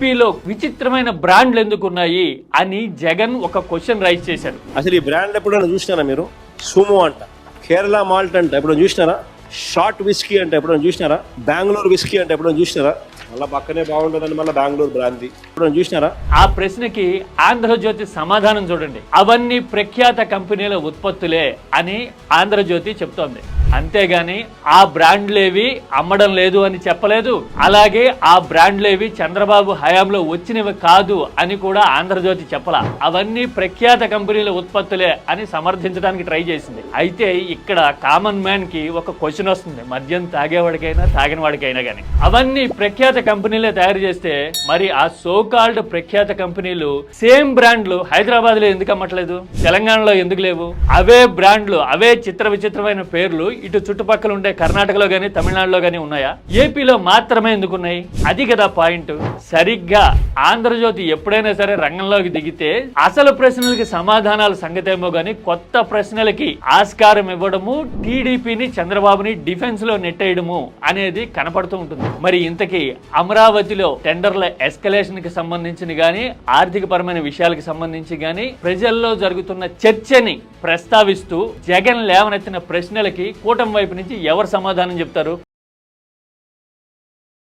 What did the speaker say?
ఏపీలో విచిత్రమైన బ్రాండ్లు ఎందుకున్నాయి అని జగన్ ఒక క్వశ్చన్ రైజ్ చేశారు. అసలు ఈ బ్రాండ్ ఎప్పుడైనా చూసినారా మీరు? సుమో అంట కేరళ మాల్ట్ అంట ఎప్పుడైనా చూసినారా? షార్ట్ విస్కీ అంటే ఎప్పుడైనా చూసినారా? బెంగళూరు విస్కీ అంటే ఎప్పుడైనా చూసినారా? మళ్ళీ పక్కనే బాగుంటుందని మళ్ళీ బెంగళూరు బ్రాంతి ఎప్పుడైనా చూసినారా? ఆ ప్రశ్నకి ఆంధ్రజ్యోతి సమాధానం చూడండి. అవన్నీ ప్రఖ్యాత కంపెనీల ఉత్పత్తులే అని ఆంధ్రజ్యోతి చెప్తోంది. అంతేగాని ఆ బ్రాండ్లేవి అమ్మడం లేదు అని చెప్పలేదు. అలాగే ఆ బ్రాండ్లేవి చంద్రబాబు హయాంలో వచ్చినవి కాదు అని కూడా ఆంధ్రజ్యోతి చెప్పలా. అవన్నీ ప్రఖ్యాత కంపెనీల ఉత్పత్తులే అని సమర్థించడానికి ట్రై చేసింది. అయితే ఇక్కడ కామన్ మ్యాన్కి ఒక క్వశ్చన్ వస్తుంది. మద్యం తాగేవాడికైనా తాగిన వాడికైనా కానీ అవన్నీ ప్రఖ్యాత కంపెనీలే తయారు చేస్తే మరి ఆ సోకాల్డ్ ప్రఖ్యాత కంపెనీలు సేమ్ బ్రాండ్లు హైదరాబాద్లో ఎందుకు అమ్మట్లేదు? తెలంగాణలో ఎందుకు లేవు? అవే బ్రాండ్లు అవే చిత్ర విచిత్రమైన పేర్లు ఇటు చుట్టుపక్కల ఉండే కర్ణాటకలో కానీ తమిళనాడులో కానీ ఉన్నాయా? ఏపీలో మాత్రమే ఎందుకున్నాయి? అది కదా పాయింట్. సరిగ్గా ఆంధ్రజ్యోతి ఎప్పుడైనా సరే రంగంలోకి దిగితే అసలు ప్రశ్నలకి సమాధానాల సంగతేమో గానీ కొత్త ప్రశ్నలకి ఆస్కారం ఇవ్వడము టీడీపీని చంద్రబాబుని డిఫెన్స్లో నెట్టేయడము అనేది కనపడుతూ ఉంటుంది. మరి ఇంతకీ అమరావతిలో టెండర్ల ఎస్కలేషన్కి సంబంధించిన గానీ ఆర్థిక పరమైన విషయాలకు సంబంధించి గానీ ప్రజల్లో జరుగుతున్న చర్చని ప్రస్తావిస్తూ జగన్ లేవనెత్తిన ప్రశ్నలకి కూటమి వైపు నుంచి ఎవరు సమాధానం చెప్తారు?